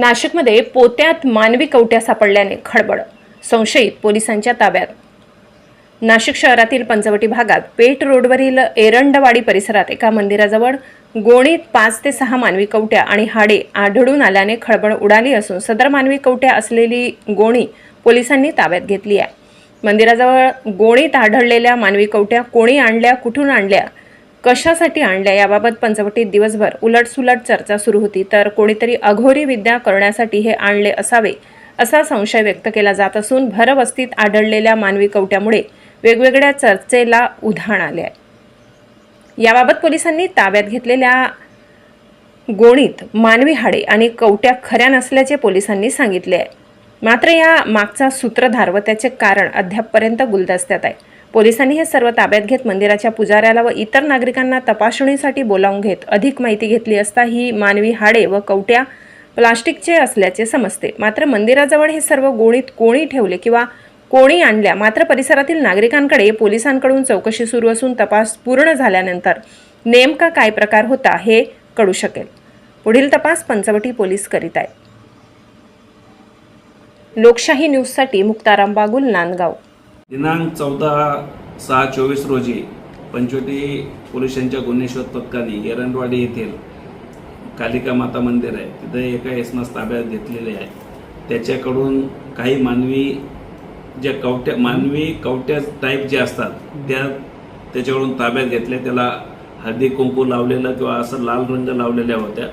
नाशिकमध्ये पोत्यात मानवी कवट्या सापडल्याने खळबळ संशयित पोलिसांच्या ताब्यात. नाशिक शहरातील पंचवटी भागात पेठ रोडवरील एरंडवाडी परिसरात एका मंदिराजवळ गोणीत पाच ते सहा मानवी कवट्या आणि हाडे आढळून आल्याने खळबळ उडाली असून सदर मानवी कवट्या असलेली गोणी पोलिसांनी ताब्यात घेतली आहे. मंदिराजवळ गोणीत आढळलेल्या मानवी कवट्या कोणी आणल्या कुठून आणल्या कशासाठी आणल्या? याबाबत पंचवटीत दिवसभर उलटसुलट चर्चा सुरू होती. तर कोणीतरी अघोरी विद्या करण्यासाठी हे आणले असावे असा संशय व्यक्त केला जात असून भरवस्तीत आढळलेल्या मानवी कवट्यामुळे वेगवेगळ्या चर्चेला उधाण आले आहे. याबाबत पोलिसांनी ताब्यात घेतलेल्या गोणीत मानवी हाडे आणि कवट्या खऱ्या नसल्याचे पोलिसांनी सांगितले आहे. मात्र या मागचा सूत्रधार व त्याचे कारण अद्यापपर्यंत गुलदस्त्यात आहे. पोलिसांनी हे सर्व ताब्यात घेत मंदिराच्या पुजाऱ्याला व इतर नागरिकांना तपासणीसाठी बोलावून घेत अधिक माहिती घेतली असता ही मानवी हाडे व कवट्या प्लास्टिकचे असल्याचे समजते. मात्र मंदिराजवळ हे सर्व गोणीत कोणी ठेवले किंवा कोणी आणल्या मात्र परिसरातील नागरिकांकडे पोलिसांकडून चौकशी सुरू असून तपास पूर्ण झाल्यानंतर नेमका काय प्रकार होता हे कळू शकेल. पुढील तपास पंचवटी पोलीस करीत आहेत. लोकशाही न्यूजसाठी मुक्ताराम बागुल नांदगाव. दिनांक चौदा सहा चोवीस रोजी पंचवटी पोलिसांच्या गुन्हे शोध पथकाने एरंडवाडी येथील कालिका माता मंदिर आहे. तिथे एका इसमास ताब्यात घेतलेले आहे. त्याच्याकडून काही मानवी ज्या कवट्या मानवी कवट्या टाईप जे असतात त्या त्याच्याकडून ताब्यात घेतल्या त्याला हळदी कुंकू लावलेलं किंवा असं लाल रंग लावलेल्या होत्या.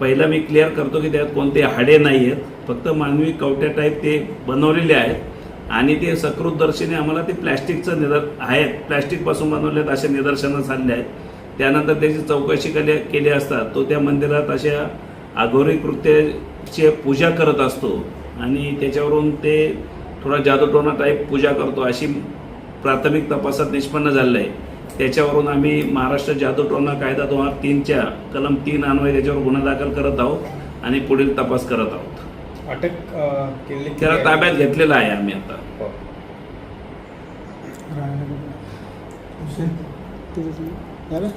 पहिला मी क्लिअर करतो की त्यात कोणते हाडे नाही आहेत फक्त मानवी कवट्या टाईप ते बनवलेले आहेत. आणि ते सकृतदर्शीने आम्हाला ते प्लॅस्टिकचं निदर आहेत. प्लॅस्टिकपासून बनवले आहेत असे निदर्शनं झाले आहेत. त्यानंतर त्याची चौकशी केली केली असता तो त्या मंदिरात अशा अघोरी कृत्याची पूजा करत असतो. आणि त्याच्यावरून ते थोडा जादूटोना टाईप पूजा करतो अशी प्राथमिक तपासात निष्पन्न झालेलं आहे. त्याच्यावरून आम्ही महाराष्ट्र जादूटोना कायदा दोन हजार तीनच्या कलम तीन अन्वये त्याच्यावर गुन्हा दाखल करत आहोत आणि पुढील तपास करत आहोत. अटक केली त्याला ताब्यात घेतलेला आहे आम्ही आता हो. झालं?